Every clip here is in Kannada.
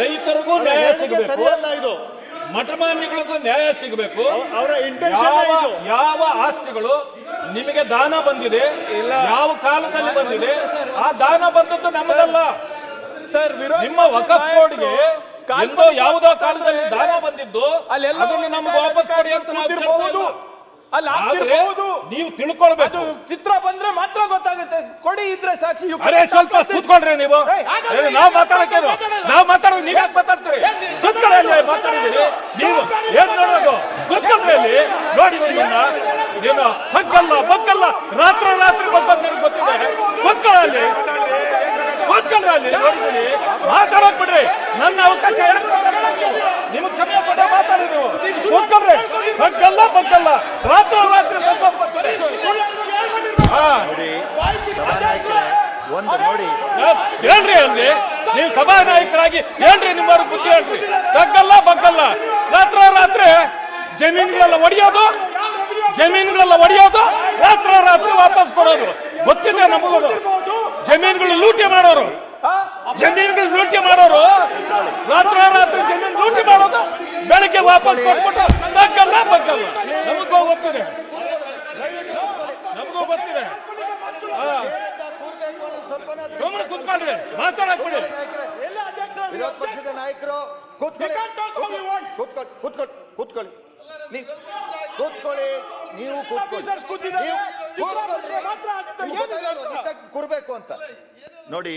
ರೈತರಿಗೂ ನ್ಯಾಯ ಸಿಗಬೇಕು. ಇದು. ಮಠಮಾನ್ಯಗಳಿಗೂ ನ್ಯಾಯ ಸಿಗಬೇಕು. ಅವರ ಇಂಟೆನ್ಷನ್ ಯಾವ ಆಸ್ತಿಗಳು ನಿಮಗೆ ದಾನ ಬಂದಿದೆ. ಯಾವ ಕಾಲದಲ್ಲಿ ಬಂದಿದೆ ಆ ದಾನ ಬಂದದ್ದು ನಮ್ಮದಲ್ಲ. ಸರ್ ನಿಮ್ಮ ವಕಫ್ ಬೋರ್ಡ್ಗೆ ಎಂದೋ ಯಾವುದೋ ಕಾಲದಲ್ಲಿ ದಾನ ಬಂದಿದ್ದು ಅಲ್ಲೆಲ್ಲ ಅದನ್ನು ನಮ್ಗೆ ವಾಪಸ್ ಕೊಡಿ ಅಂತ ನಾವು. ಅಲ್ಲಿ ಆಗ್ತಿರ್ಬಹುದು. ನೀವು ತಿಳ್ಕೊಳ್ಬೇಕು. ಚಿತ್ರ ಬಂದ್ರೆ ಮಾತ್ರ ಗೊತ್ತಾಗುತ್ತೆ. ಕೊಡಿ ಇದ್ರೆ ಸಾಕ್ಷಿ ಅರೆ ಸ್ವಲ್ಪ ಕೂತ್ಕೊಳ್ರಿ ನೀವು. ನಾವು ಮಾತಾಡಕ್ಕೆ. ನಾವು ಮಾತಾಡೋದು ನೀವ್ ಯಾಕೆ ಮಾತಾಡ್ತೀರಿ? ಕೂತ್ಕೊಳ್ಳಿ ಮಾತಾಡಿದ್ದೀರಿ ನೀವು? ಏನ್ ನೋಡೋದು? ಕೂತ್ಕೊಂಡ್ರೆ ಅಲ್ಲಿ ನೋಡಿ ನಿಮ್ಮನ್ನ ಏನು ಹಕ್ಕಲ್ಲ ಬಕ್ಕಲ್ಲ ರಾತ್ರಿ ರಾತ್ರಿ ಬಂದ್ ನಿಮ್ಗೆ ಗೊತ್ತಿದೆ? ಕೂತ್ಕೊಳ್ಳಿ ಕೂತ್ಕೊಂಡ್ರೆ ಅಲ್ಲಿ ನೋಡಿದ್ದೀನಿ ಮಾತಾಡಕ್ ಬಿಡ್ರಿ. ನನ್ನ ಅವಕಾಶ? ನಿಮಗ್ ಸಮಯ ನೀವು ಕೂತ್ಕೊಳ್ರಿ ಹಕ್ಕಲ್ಲ ಬಕ್ಕಲ್ಲ ರಾತ್ರಿ ರಾತ್ರಿ ಒಂದು ನೋಡಿ. ಹೇಳ್ರಿ ಅಲ್ಲಿ ನೀವು ಸಭಾ ನಾಯಕರಾಗಿ ಹೇಳ್ರಿ ನಿಮ್ಮವ್ರ ಬುದ್ಧಿ ಹೇಳ್ರಿ. ಬಗ್ಗಲ್ಲ. ಬಗ್ಗಲ್ಲ ರಾತ್ರಿ ರಾತ್ರಿ ಜಮೀನುಗಳೆಲ್ಲ ಒಡೆಯೋದು? ಜಮೀನುಗಳೆಲ್ಲ ಒಡೆಯೋದು? ರಾತ್ರಿ ರಾತ್ರಿ ವಾಪಸ್ ಕೊಡೋದು. ಗೊತ್ತಿದೆ ನಮಗೂ ಜಮೀನುಗಳು ಲೂಟಿ ಮಾಡೋರು. ಜಮೀನುಗಳು ಲೂಟಿ ಮಾಡೋರು? ರಾತ್ರಿ ರಾತ್ರಿ ಜಮೀನು ಲೂಟಿ ಮಾಡೋದು? ಬೆಳಗ್ಗೆ ವಾಪಸ್ ಕೊಟ್ಬಿಟ್ಟು ಬಗ್ಗಲ್ಲ ಬಗ್ಗಲ್ಲ. ನಮಗೂ ಗೊತ್ತಿದೆ. ನಮಗೂ ಗೊತ್ತಿದೆ. ಗಮನ ಕುತ್ಕೊಳ್ರಿ ಮಾತಾಡಕ್ ಬಿಡಿ. ವಿರೋಧ ಪಕ್ಷದ ನಾಯಕರು ಕೂತ್ಕೊಳ್ಳಿ. ಕೂತ್ಕೊಳ್ಳಿ ಕೂತ್ಕೊಳ್ಳಿ. ಕೂತ್ಕೊಳ್ಳಿ ನೀವು ಕೂತ್ಕೊಳ್ಳಿ. ಕೂರ್ಬೇಕು ಅಂತ. ನೋಡಿ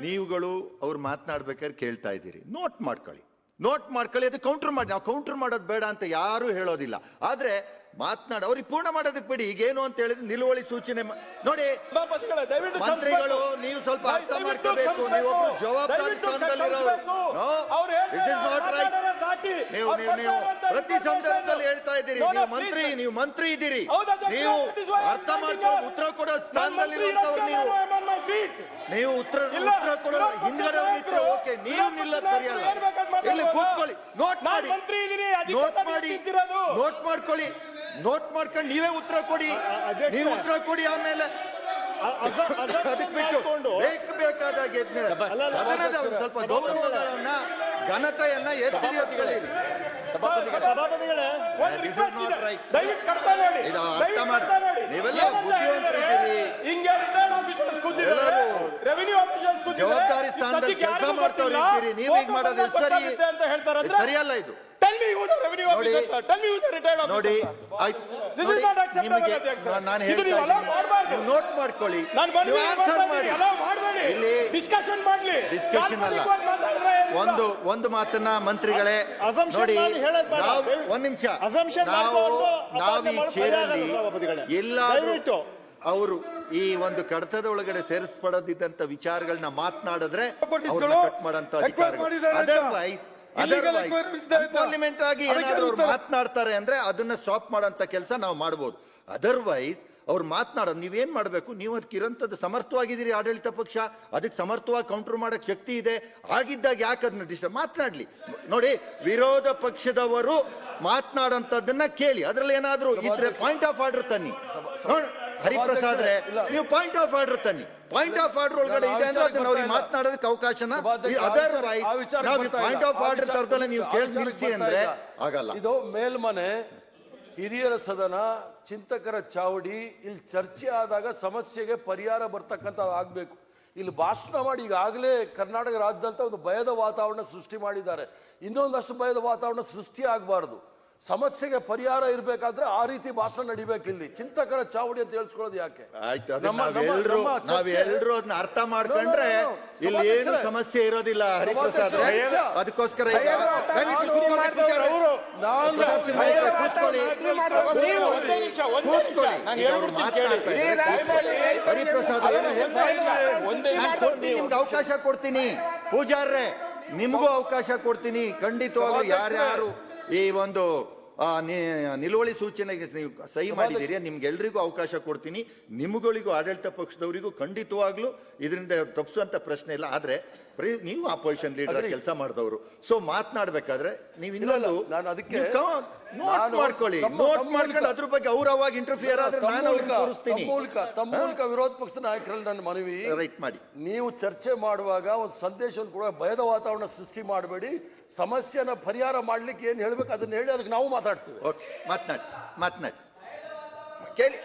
ನೀವುಗಳು ಅವ್ರು ಮಾತನಾಡ್ಬೇಕಾದ್ರೆ ಕೇಳ್ತಾ ಇದ್ದೀರಿ. ನೋಟ್ ಮಾಡ್ಕೊಳ್ಳಿ. ನೋಟ್ ಮಾಡ್ಕೊಳ್ಳಿ, ಅದು ಕೌಂಟರ್ ಮಾಡಿ. ನಾವು ಕೌಂಟರ್ ಮಾಡೋದು ಬೇಡ ಅಂತ ಯಾರೂ ಹೇಳೋದಿಲ್ಲ. ಆದ್ರೆ ಮಾತನಾಡ ಅವ್ರಿಗೆ ಪೂರ್ಣ ಮಾಡೋದಕ್ಕೆ ಬಿಡಿ. ಈಗೇನು ಅಂತ ಹೇಳಿದ್ರೆ ನಿಲುವಳಿ ಸೂಚನೆ ನೋಡಿ ಮಂತ್ರಿಗಳು. ನೀವು ಸ್ವಲ್ಪ ಅರ್ಥ ಮಾಡ್ಕೋಬೇಕು. ನೀವು ಜವಾಬ್ದಾರಿ ನೀವು ನೀವು ನೀವು ಪ್ರತಿ. ಸಂದರ್ಭದಲ್ಲಿ ಹೇಳ್ತಾ ಇದ್ದೀರಿ. ನೀವು ಮಂತ್ರಿ ನೀವು ಮಂತ್ರಿ ಇದ್ದೀರಿ. ನೀವು ಅರ್ಥ ಮಾಡ್ಕೊಂಡು ಉತ್ತರ ಕೊಡೋ ಸ್ಥಾನದಲ್ಲಿರುವಂತವ್ರು ನೀವು. ನೀವು ಉತ್ತರ ಉತ್ತರ ಕೊಡೋ ಹಿಂದ್ಗಡೆ ಓಕೆ ನೀವು ನಿಲ್ಲ ನಿಲ್ಲೋದು ಸರಿಯಲ್ಲ. ಇಲ್ಲಿ ಕೂತ್ಕೊಳ್ಳಿ ನೋಟ್ ಮಾಡಿ. ನೋಟ್ ಮಾಡಿ. ನೋಟ್ ಮಾಡ್ಕೊಳ್ಳಿ. ನೋಟ್ ಮಾಡ್ಕೊಂಡು ನೀವೇ ಉತ್ತರ ಕೊಡಿ. ನೀವು ಉತ್ತರ ಕೊಡಿ ಆಮೇಲೆ ಅದಕ್ಕೆ ಬಿಟ್ಟು ಮಾಡ್ಕೊಂಡು. ಬೇಕು ಬೇಕಾದಾಗ ಎದ್ನ ಸದನದ ಸ್ವಲ್ಪ ಗೌರವಗಳನ್ನ ಘನತೆಯನ್ನ ಎತ್ತಿ ಇದೆ. right. ದಯವಿಟ್ಟು ಕರ್ತಾ ನೋಡಿ. ಇದು ಅರ್ಥ ಮಾಡಿ. ನೀವೆಲ್ಲ ಬುದ್ಧಿವಂತರಿದ್ದೀರಿ. ಎಲ್ಲರೂ ಜವಾಬ್ದಾರಿ ಸ್ಥಾನದಲ್ಲಿ ಕೆಲಸ ಮಾಡ್ತಾರೆ ಮಾಡ್ತವ್ರು ನೀವು ಹಿಂಗ್ ಮಾಡೋದು? ಸರಿ. ಅಂತ ಹೇಳ್ತಾರೆ ಇದು ಸರಿಯಲ್ಲ ಇದು. Me who the revenue ನೋಡಿ. officers are. Tell me who the retired ನೋಡಿ officers are. ಆಯ್ತು This is not acceptable, ನಿಮಗೆ ಅಧ್ಯಕ್ಷ. ನಾನು ಇದು ಹೇಳ್ತಾ ನೀವು allow ಮಾಡ್ಬಾರ್ದು. ನೋಟ್ ಮಾಡ್ಕೊಳ್ಳಿ ನಾನು ಬಂದು ನೀವು ಆನ್ಸರ್ ಮಾಡಿ ಅಲೋ ಮಾಡಬೇಡಿ ಇಲ್ಲಿ ಡಿಸ್ಕಷನ್ ಮಾಡ್ಲಿ ಡಿಸ್ಕಷನ್ ಅಲ್ಲ ಕಾಲ್ಪನಿಕವಾಗಿ ಮಾತಾಡಿದ್ರೆ ಏನಿಲ್ಲ. ಒಂದು ಒಂದು ಮಾತನ್ನ ಮಂತ್ರಿಗಳೇ Assumption ನೋಡಿ ಮಾಡಿ ಹೇಳೋದ್ ಬೇಡ. ನಾವು ಒಂದ್ ನಿಮಿಷ Assumption ನಾವು ಮಾಡ್ಕೊಂಡು ನಾವು ಈ ಅಪಾರ್ಥ ಮಾಡೋದು ಚೇರಲ್ಲಿ ಸರಿಯಾಗಲ್ಲ ಸಭಾಪತಿಗಳೇ. ಎಲ್ಲಾದ್ರೂ ಅವರು ಈ ಒಂದು ಕಡತದ ಒಳಗಡೆ ಸೇರಿಸ್ಪಡದಿದ್ದಂತ ವಿಚಾರಗಳನ್ನ ಮಾತನಾಡಿದ್ರೆ ಕೊಟ್ಟಿಸ್ಗಳು ಕಟ್ ಮಾಡಂತ ಅಧಿಕಾರಿಗಳು ಮಾಡಿದ್ದಾರೆ ಅಂತ. ಅದರ್ವೈಸ್ ಪಾರ್ಲಿಮೆಂಟ್ ಆಗಿ. ಮಾತನಾಡ್ತಾರೆ ಅಂದ್ರೆ ಅದನ್ನ ಸ್ಟಾಪ್ ಮಾಡೋಂತ ಕೆಲಸ ನಾವು ಮಾಡ್ಬೋದು. ಅದರ್ವೈಸ್ ಅವ್ರು ಮಾತನಾಡೋದು ನೀವೇನ್ ಮಾಡ್ಬೇಕು? ನೀವು ಅದಕ್ಕೆ ಇರೋಂಥದ್ದು ಸಮರ್ಥವಾಗಿದ್ದೀರಿ ಆಡಳಿತ ಪಕ್ಷ. ಅದಕ್ಕೆ ಸಮರ್ಥವಾಗಿ ಕೌಂಟರ್ ಮಾಡಕ್ ಶಕ್ತಿ ಇದೆ. ಆಗಿದ್ದಾಗ ಯಾಕೆ ಅದನ್ನ ಡಿಸ್ಟರ್ಬ್ ಮಾತನಾಡ್ಲಿ. ನೋಡಿ ವಿರೋಧ ಪಕ್ಷದವರು ಮಾತನಾಡೋಂಥದ್ದನ್ನ ಕೇಳಿ. ಅದ್ರಲ್ಲಿ ಏನಾದ್ರೂ ಇದ್ರೆ ಪಾಯಿಂಟ್ ಆಫ್ ಆರ್ಡರ್ ತನ್ನಿ. ಹರಿಪ್ರಸಾದ್ರೆ ಹರಿಪ್ರಸಾದ್ ರೇ ನೀವು ಪಾಯಿಂಟ್ ಆಫ್ ಆರ್ಡರ್ ತನ್ನಿ. ಪಾಯಿಂಟ್ ಆಫ್ ಆರ್ಡರ್ ಒಳಗಡೆ ಇದೆ ಅಂದ್ರೆ ಅದನ್ನ ಅವ್ರಿಗೆ ಮಾತನಾಡೋದಕ್ಕೆ ಅವಕಾಶನ ಅದರ್ ಪಾಯಿಂಟ್ ಆಫ್ ಆರ್ಡರ್ ತರದಲ್ಲ ನೀವು ಕೇಳಿ ನಿಲ್ಲಿಸಿ ಅಂದ್ರೆ ಆಗಲ್ಲ. ಇದು ಮೇಲ್ಮನೆ ಹಿರಿಯರ ಸದನ ಚಿಂತಕರ ಚಾವಡಿ ಇಲ್ಲಿ ಚರ್ಚೆ ಆದಾಗ ಸಮಸ್ಯೆಗೆ ಪರಿಹಾರ ಬರ್ತಕ್ಕಂಥ ಆಗ್ಬೇಕು. ಇಲ್ಲಿ ಭಾಷಣ ಮಾಡಿ ಈಗಾಗಲೇ ಕರ್ನಾಟಕ ರಾಜ್ಯದಂತ ಒಂದು ಭಯದ ವಾತಾವರಣ ಸೃಷ್ಟಿ ಮಾಡಿದ್ದಾರೆ. ಇನ್ನೊಂದಷ್ಟು ಭಯದ ವಾತಾವರಣ ಸೃಷ್ಟಿ ಆಗಬಾರದು. ಸಮಸ್ಯೆಗೆ ಪರಿಹಾರ ಇರಬೇಕಾದ್ರೆ ಆ ರೀತಿ ಭಾಷಣ ನಡಿಬೇಕು ಇಲ್ಲಿ ಚಿಂತಕರ ಚಾವಡಿ ಅಂತ ಹೇಳ್ಸ್ಕೊಳ್ಳೋದು ಯಾಕೆ ಆಯ್ತು ಅದನ್ನ ನಮ್ಮ- ನಮ್ಮ- ನಾವೆಲ್ಲರೂ ನಮ್ಮ ಚರ್ಚೆ- ನಾವೆಲ್ಲರೂ ಅದನ್ನ ಅರ್ಥ ಮಾಡ್ಕೊಂಡ್ರೆ No, no, no. ಇಲ್ಲಿ ಏನು. ಸಮಸ್ಯೆ ಇರೋದಿಲ್ಲ ಹರಿಪ್ರಸಾದ್. ಅದಕ್ಕೋಸ್ಕರ ಈಗ ಭಯದ ದಯವಿಟ್ಟು ನಾನು ಕೂತ್ಕೊಳ್ಳಿ, ಮಾಡಿದವರು ಕೂತ್ಕೊಳ್ಳಿ. ಅವರು. ನಾನು ಪ್ರತಾಪ್ ಸಿಂಹ ಭಯದ ಅವರೇ, ಕೂತ್ಕೊಳ್ಳಿ. ನೀವು ಒಂದೇ ನಿಮಿಷ, ಒಂದೇ ನಿಮಿಷ. ಕೂತ್ಕೊಳ್ಳಿ. ನಾನು ಈಗ ಅವ್ರು ಹೇಳ್ಬಿಡ್ತೀನಿ ಕೇಳಿ. ಮಾತನಾಡ್ತಾ ಇದ್ದಾರೆ. ಹರಿಪ್ರಸಾದ್. ನಾನು ಕೊಡ್ತೀನಿ, ನಿಮ್ಗೆ ಅವಕಾಶ ಕೊಡ್ತೀನಿ ಪೂಜಾರ್ರೆ ನಿಮಗೂ ಅವಕಾಶ ಕೊಡ್ತೀನಿ ಖಂಡಿತವಾಗ್ಲೂ ಯಾರ್ಯಾರು ಈ ಒಂದು ಆ, ನಿ- ನಿಲುವಳಿ ಸೂಚನೆಗೆ ನೀವು ಸಹಿ ಮಾಡಿದ್ದೀರಿ ನಿಮ್ಗೆಲ್ರಿಗೂ ಅವಕಾಶ ಕೊಡ್ತೀನಿ ನಿಮ್ಗಳಿಗೂ ಆಡಳಿತ ಪಕ್ಷದವರಿಗೂ ಖಂಡಿತವಾಗ್ಲೂ ಇದರಿಂದ ತಪ್ಪಿಸುವಂತ ಪ್ರಶ್ನೆ ಇಲ್ಲ. ಆದ್ರೆ ಬರೀ ನೀವು ಅಪೋಸಿಷನ್ ಲೀಡರ್ ಕೆಲಸ ಮಾಡಿದವರು. ಸೊ ಮಾತನಾಡ್ಬೇಕಾದ್ರೆ ನೀವು ಇನ್ನೊಂದು ನಾನು ಅದಕ್ಕೆ- ನೋಟ್ ನಾನು ಮಾಡ್ಕೊಳ್ಳಿ. ತಮ್ಮ- ನೋಟ್ ತಮ್ಮ ಮಾಡ್ಕೊಂಡು ಮೂಲಕ- ಅದ್ರ ಬಗ್ಗೆ ಅವ್ರ ಅವಾಗ ಇಂಟರ್ಫಿಯರ್ ಆದ್ರೆ ತಮ್ಮ ನಾನು ಅವ್ರಿಗೆ ಮೂಲಕ- ತೋರಿಸ್ತೀನಿ. ತಮ್ಮ ಮೂಲಕ ತಮ್ಮ ಮೂಲಕ ವಿರೋಧ ಪಕ್ಷದ ನಾಯಕರಲ್ಲಿ ನನ್ನ ಮನವಿ. ರೈಟ್ ಮಾಡಿ. ನೀವು ಚರ್ಚೆ ಮಾಡುವಾಗ ಒಂದು ಸಂದೇಶವನ್ನು ಕೂಡ ಭಯದ ವಾತಾವರಣ ಸೃಷ್ಟಿ ಮಾಡಬೇಡಿ. ಸಮಸ್ಯೆನ ಪರಿಹಾರ ಮಾಡ್ಲಿಕ್ಕೆ ಏನ್ ಹೇಳ್ಬೇಕು? ಅದನ್ನ ಹೇಳಿ ಅದಕ್ಕೆ ನಾವು ಮಾತಾಡ್ತೀವಿ. ಓಕೆ ಮಾತನಾಡಿ ಮಾತನಾಡಿ. ಕೇಳಿ.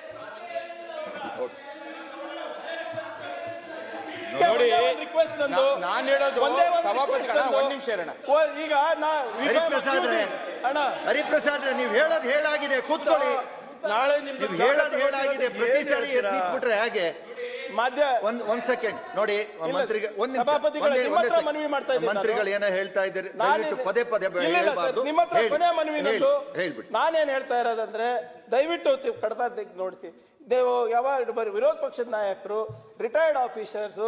ನೋಡಿ, ರಿಕ್ವೆಸ್ಟ್ ನಂದು. ನಾ- ನಾನ್ ಹೇಳೋದು ಒಂದೇ ಒಂದು ಸಭಾಪತಿ ಅಣ್ಣ, ನಂದು. ನಿಮಿಷ ಇರೋಣ. ಓ, ಈಗ ನಾ we ಹರಿಪ್ರಸಾದ್ ಅಣ್ಣ. ಹರಿಪ್ರಸಾದ್ ನೀವು ಹೇಳೋದು ಹೇಳಾಗಿದೆ ಕೂತ್ಕೊಳ್ಳಿ. ನಾಳೆ ನಿಮ್ಗೆ ಹೇಳೋದು ಹೇಳಾಗಿದೆ ಪ್ರತಿ ಸಾರಿ ಎದ್ದು ನಿಂತ್ಬಿಟ್ರೆ ಹೇಗೆ. ಮಾಧ್ಯ ಒಂದ್ ಒಂದ್ ಸೆಕೆಂಡ್ ನೋಡಿ ಮಂತ್ರಿಗೆ ಒಂದ್ ನಿಮಿಷ. ಸಭಾಪತಿಗಳೇ, ಒಂದೇ- ನಿಮ್ಮ ಒಂದೇ ಹತ್ರ ಸೆಕೆಂಡ್. ಮನವಿ ಮಾಡ್ತಾ ಇದ್ದೀನಿ ಮಂತ್ರಿಗಳು. ಏನೋ ಹೇಳ್ತಾ ಇದ್ದಾರೆ ನಾನು ದಯವಿಟ್ಟು ಪದೇ ಪದೇ ಬೇ- ಇಲ್ಲ, ಇಲ್ಲ ಸರ್, ಹೇಳ್ಬಾರ್ದು ನಿಮ್ಮ ಹತ್ರ ಹೇಳಿ. ಕೊನೆಯ ಮನವಿ ಹೇಳಿ. ನಂದು. ಹೇಳ್ಬಿಟ್ಟು ನಾನೇನ್ ಹೇಳ್ತಾ ಇರೋದಂದ್ರೆ ದಯವಿಟ್ಟು ತಿ- ಕಡತ ತೆಗ್ದು ನೋಡಿಸಿ ನೀವು ಯಾವಾಗ ಬರೀ ವಿರೋಧ ಪಕ್ಷದ ನಾಯಕರು ರಿಟೈರ್ಡ್ ಆಫೀಸರ್ಸ್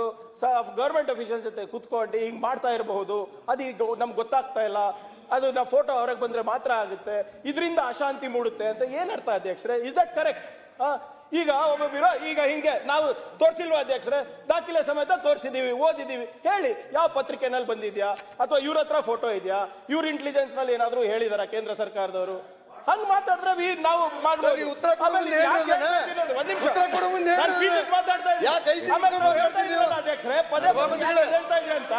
ಗವರ್ಮೆಂಟ್ ಆಫೀಸರ್ ಜೊತೆ ಕುತ್ಕೊಂಡು ಹಿಂಗ್ ಮಾಡ್ತಾ ಇರಬಹುದು ಅದು ಈಗ ನಮ್ಗೆ ಗೊತ್ತಾಗ್ತಾ ಇಲ್ಲ ಅದು ನಾವು ಫೋಟೋ ಹೊರಗೆ ಬಂದ್ರೆ ಮಾತ್ರ ಆಗುತ್ತೆ ಇದರಿಂದ ಅಶಾಂತಿ ಮೂಡುತ್ತೆ ಅಂತ ಏನ್ ಅರ್ಥ ಅಧ್ಯಕ್ಷರೇ ಇಸ್ ದಟ್ ಕರೆಕ್ಟ್ ಈಗ ಒಬ್ಬ ವಿರೋ ಈಗ ಹಿಂಗೆ ನಾವು ತೋರಿಸಿಲ್ವಾ ಅಧ್ಯಕ್ಷರೇ? ದಾಖಲೆ ಸಮೇತ ತೋರಿಸಿದೀವಿ ಓದಿದೀವಿ. ಹೇಳಿ ಯಾವ ಪತ್ರಿಕೆನಲ್ಲಿ ಬಂದಿದ್ಯಾ? ಅಥವಾ ಇವ್ರ ಹತ್ರ ಫೋಟೋ ಇದೆಯಾ? ಇವ್ರ ಇಂಟೆಲಿಜೆನ್ಸ್ನಲ್ಲಿ ಏನಾದ್ರು ಹೇಳಿದಾರ ಕೇಂದ್ರ ಸರ್ಕಾರದವರು? ಹಂಗ್ ಮಾತಾಡಿದ್ರೆ ನಾವು ಮಾಡ್ಬೋದು. ಉತ್ತರ ಒಂದ್ ನಿಮಿಷ. ಅಧ್ಯಕ್ಷರೇ ಪದೇ ಪದೇ. ಹೇಳ್ತಾ ಇದ್ದೀರಿ ಅಂತ?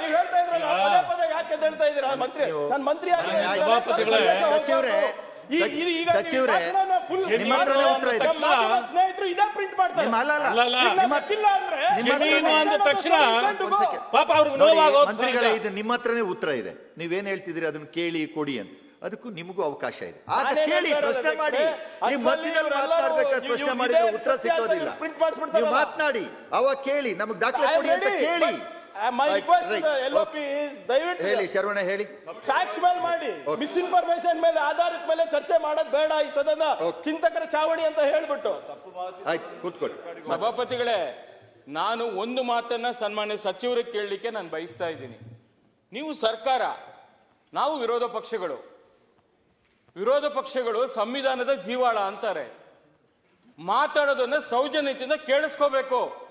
ನೀವು ಹೇಳ್ತಾ ಇದ್ರಲ್ಲ ಪದೇ ಪದೇ ಯಾಕೆ ಹೇಳ್ತಾ ಇದ್ದೀರಾ? ಮಂತ್ರಿ ನಾನು ಮಂತ್ರಿ ಆಗಿ ಸಚಿವರೇ, ನಿಮ್ಮ ಸ್ನೇಹಿತರು ಇದೇ ಪ್ರಿಂಟ್ ಮಾಡ್ತಾರೆ. ಜಮೀನು ಅಂದ ತಕ್ಷಣ. ಪಾಪ ಅವ್ರಿಗೆ ಇದು ಹತ್ರನೇ ಉತ್ತರ ಇದೆ. ನೀವೇನ್ ಹೇಳ್ತಿದ್ದೀರಿ? ಅದನ್ನ ಕೇಳಿ ಕೊಡಿ ಅಂತ. ಅದಕ್ಕೂ ನಿಮಗೂ ಅವಕಾಶ ಇದೆ. ಆಗ ಕೇಳಿ ಪ್ರಶ್ನೆ ಮಾಡಿ. ಅಧ್ಯಕ್ಷರೇ, ನೀವು ಮಧ್ಯದಲ್ಲಿ ಮಾತನಾಡ್ಬೇಕಾದ್ರೆ ಪ್ರಶ್ನೆ ಮಾಡಿದ್ರೆ ಉತ್ತರ ಸಿಗೋದಿಲ್ಲ ನೀವು ಮಾತನಾಡಿ. ಅವ ಕೇಳಿ ನಮಗ್ ದಾಖಲೆ ಕೊಡಿ ಅಂತ ಕೇಳಿ. But, ರಿಕ್ವೆಸ್ಟ್ my ಆಯ್ತು, ಪಿ is ದಯವಿಟ್ಟು ಹೇಳಿ ಶರವಣ ಹೇಳಿ. ಫ್ಯಾಕ್ಸ್ ಮೇಲೆ ಮಾಡಿ. ಮಿಸ್ ಮಿಸ್ಇನ್ಫಾರ್ಮೇಶನ್ ಮೇಲೆ ಆಧಾರದ ಮೇಲೆ ಚರ್ಚೆ ಮಾಡೋದು ಬೇಡ ಈ ಸದನ. ಚಿಂತಕರ ಚಾವಣಿ ಅಂತ ಹೇಳ್ಬಿಟ್ಟು. ಆಯ್ತು ಕೂತ್ಕೊಳ್ಳಿ. ಸಭಾಪತಿಗಳೇ ನಾನು ಒಂದು ಮಾತನ್ನ ಸನ್ಮಾನ್ಯ ಸಚಿವರಿಗೆ ಕೇಳಲಿಕ್ಕೆ ನಾನು ಬಯಸ್ತಾ ಇದ್ದೀನಿ. ನೀವು ಸರ್ಕಾರ ನಾವು ವಿರೋಧ ಪಕ್ಷಗಳು. ವಿರೋಧ ಪಕ್ಷಗಳು ಸಂವಿಧಾನದ ಜೀವಾಳ ಅಂತಾರೆ. ಮಾತಾಡೋದನ್ನ ಸೌಜನ್ಯತೆಯಿಂದ ಕೇಳಿಸ್ಕೋಬೇಕು.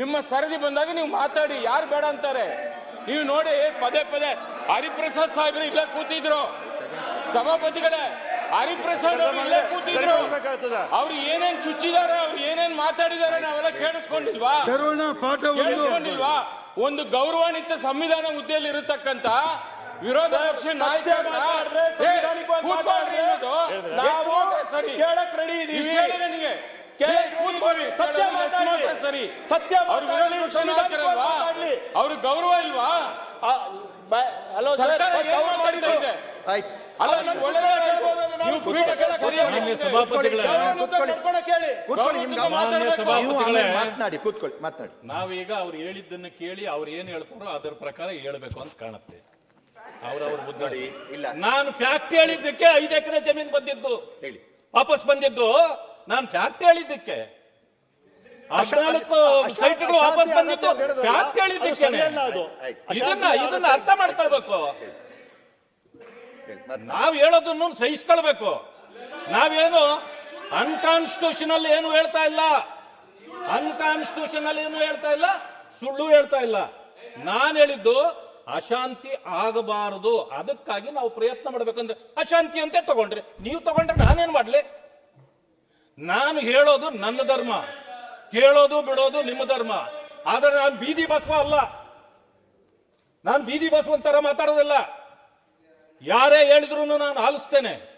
ನಿಮ್ಮ ಸರದಿ ಬಂದಾಗ ನೀವು ಮಾತಾಡಿ ಯಾರು ಬೇಡ ಅಂತಾರೆ? ನೀವು ನೋಡಿ ಪದೇ ಪದೇ ಹರಿಪ್ರಸಾದ್ ಸಾಹೇಬ್ರು ಇಲ್ಲೇ ಕೂತಿದ್ರು. ಸಭಾಪತಿಗಳೇ ಹರಿಪ್ರಸಾದ್ ಅವರು ಇಲ್ಲೇ ಕೂತಿದ್ರು. ಅವ್ರು ಏನೇನ್ ಚುಚ್ಚಿದಾರೆ ಅವ್ರು ಏನೇನ್ ಮಾತಾಡಿದಾರೆ ನಾವೆಲ್ಲ ಕೇಳಿಸ್ಕೊಂಡಿಲ್ವಾ? ಕೇಳಿಸ್ಕೊಂಡಿಲ್ವಾ? ಒಂದು ಗೌರವಾನ್ವಿತ ಸಂವಿಧಾನ ಹುದ್ದೆಯಲ್ಲಿ ಇರತಕ್ಕಂತ ವಿರೋಧ ಪಕ್ಷ ನಾಯಕ ಸರಿ. ನನಗೆ ಸತ್ಯ ಮಾತಾಡಿ. ಸರಿ. ಸತ್ಯ ಅವ್ರು ವಿರೋಧ ಮಾತಾಡ್ಲಿ, ಪಕ್ಷ ಸಂವಿಧಾನಿಕವಾಗಿ ಅವ್ರ ಗೌರವ ಇಲ್ವಾ? ಹಲೋ ಸರ್ ಮಾತನಾಡಿ ಕೂತ್ಕೊಳ್ಳಿ ಮಾತನಾಡಿ. ನಾವೀಗ ಅವ್ರು ಹೇಳಿದ್ದನ್ನ ಕೇಳಿ ಅವ್ರು ಏನ್ ಹೇಳ್ತಾರೋ ಅದರ ಪ್ರಕಾರ ಹೇಳ್ಬೇಕು ಅಂತ ಕಾಣುತ್ತೆ. ಅವ್ರವ್ರ ಬುದ್ಧಿ ಇಲ್ಲ. ನಾನು ಫ್ಯಾಕ್ಟ್ ಹೇಳಿದ್ದಕ್ಕೆ ಐದು ಎಕರೆ ಜಮೀನ್ ಬಂದಿದ್ದು. ಹೇಳಿ. ವಾಪಸ್ ಬಂದಿದ್ದು. ನಾನು ಫ್ಯಾಕ್ಟ್ ಹೇಳಿದ್ದಕ್ಕೆ. ವಾಪಸ್ ಬಂದಿತ್ತು ಫ್ಯಾಕ್ಟ್ ಹೇಳಿದ್ದಕ್ಕೆ ಇದನ್ನ ಇದನ್ನ ಅರ್ಥ ಮಾಡ್ಕೊಳ್ಬೇಕು. ನಾವ್ ಹೇಳೋದನ್ನು ಸಹಿಸ್ಕೊಳ್ಬೇಕು. ನಾವೇನು ಅನ್ಕಾನ್ಸ್ಟಿಟ್ಯೂಷನಲ್ ಏನು ಹೇಳ್ತಾ ಇಲ್ಲ. ಅನ್ಕಾನ್ಸ್ಟಿಟ್ಯೂಷನಲ್ ಏನು ಹೇಳ್ತಾ ಇಲ್ಲ. ಸುಳ್ಳು ಹೇಳ್ತಾ ಇಲ್ಲ. ನಾನ್ ಹೇಳಿದ್ದು ಅಶಾಂತಿ ಆಗಬಾರದು. ಅದಕ್ಕಾಗಿ ನಾವು ಪ್ರಯತ್ನ ಮಾಡ್ಬೇಕಂದ್ರೆ ಅಶಾಂತಿ ಅಂತ ತಗೊಂಡ್ರಿ. ನೀವು ತಗೊಂಡ್ರೆ ನಾನೇನ್ ಮಾಡ್ಲಿ? ನಾನು ಹೇಳೋದು ನನ್ನ ಧರ್ಮ. ಕೇಳೋದು ಬಿಡೋದು ನಿಮ್ಮ ಧರ್ಮ. ಆದ್ರೆ ನಾನು ಬೀದಿ ಬಸವ ಅಲ್ಲ. ನಾನು ಬೀದಿ ಬಸವಂತರ ಮಾತಾಡೋದಿಲ್ಲ. ಯಾರೇ ಹೇಳಿದ್ರು ನಾನು ಆಲಿಸ್ತೇನೆ.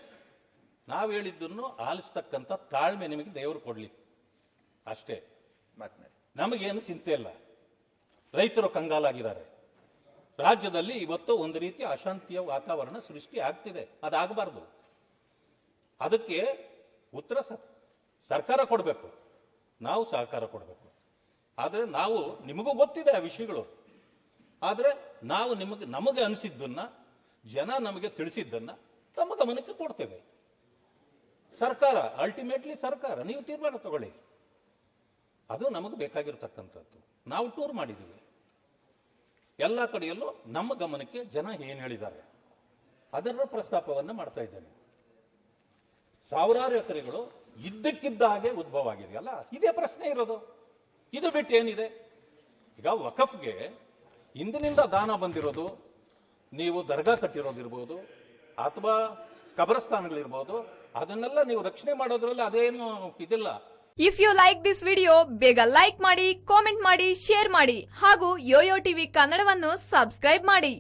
ನಾವು ಹೇಳಿದ್ದನ್ನು ಆಲಿಸ್ತಕ್ಕಂಥ ತಾಳ್ಮೆ ನಿಮಗೆ ದೇವರು ಕೊಡ್ಲಿ. ಅಷ್ಟೇ. ನಮಗೇನು ಚಿಂತೆ ಇಲ್ಲ. ರೈತರು ಕಂಗಾಲಾಗಿದ್ದಾರೆ. ರಾಜ್ಯದಲ್ಲಿ ಇವತ್ತು ಒಂದು ರೀತಿ ಅಶಾಂತಿಯ ವಾತಾವರಣ ಸೃಷ್ಟಿ ಆಗ್ತಿದೆ. ಅದಾಗಬಾರ್ದು. ಅದಕ್ಕೆ ಉತ್ತರ ಸ- ಸರ್ಕಾರ ಕೊಡಬೇಕು. ನಾವು ಸಹಕಾರ ಕೊಡಬೇಕು. ಆದರೆ ನಾವು ನಿಮಗೂ ಗೊತ್ತಿದೆ ಆ ವಿಷಯಗಳು. ಆದರೆ ನಾವು ನಿಮಗೆ, ನಮಗೆ ಅನಿಸಿದ್ದನ್ನ, ಜನ ನಮಗೆ ತಿಳಿಸಿದ್ದನ್ನ ತಮ್ಮ ಗಮನಕ್ಕೆ ಕೊಡ್ತೇವೆ. ಸರ್ಕಾರ ಅಲ್ಟಿಮೇಟ್ಲಿ ಸರ್ಕಾರ, ನೀವು ತೀರ್ಮಾನ ತಗೊಳ್ಳಿ. ಅದು ನಮಗೆ ಬೇಕಾಗಿರತಕ್ಕಂಥದ್ದು. ನಾವು ಟೂರ್ ಮಾಡಿದ್ದೀವಿ. ಎಲ್ಲ ಕಡೆಯಲ್ಲೂ ನಮ್ಮ ಗಮನಕ್ಕೆ ಜನ ಏನು ಹೇಳಿದ್ದಾರೆ? ಅದರ ಪ್ರಸ್ತಾಪವನ್ನು ಮಾಡ್ತಾ ಇದ್ದೇನೆ. ಸಾವಿರಾರು ಎಕರೆಗಳು ಇದ್ದಕ್ಕಿದ್ದ ಹಾಗೆ ಉದ್ಭವ ಆಗಿದೆಯಲ್ಲ ಇದೇ ಪ್ರಶ್ನೆ ಇರೋದು. ಇದು ಬಿಟ್ಟು ಏನಿದೆ? ಈಗ ವಕಫ್ಗೆ ಇಂದಿನಿಂದ ದಾನ ಬಂದಿರೋದು, ನೀವು ದರ್ಗಾ ಕಟ್ಟಿರೋದಿರ್ಬೋದು, ಅಥವಾ ಕಬರಸ್ಥಾನಗಳಿರ್ಬೋದು, ಅದನ್ನೆಲ್ಲ ನೀವು ರಕ್ಷಣೆ ಮಾಡೋದ್ರಲ್ಲಿ ಅದೇನು ಇದಿಲ್ಲ. If you like this video ಬೇಗ ಲೈಕ್ ಮಾಡಿ ಕಾಮೆಂಟ್ ಮಾಡಿ ಶೇರ್ ಮಾಡಿ, ಹಾಗೂ ಯೋಯೋ ಟಿವಿ ಕನ್ನಡವನ್ನು ಸಬ್ಸ್ಕ್ರೈಬ್ ಮಾಡಿ.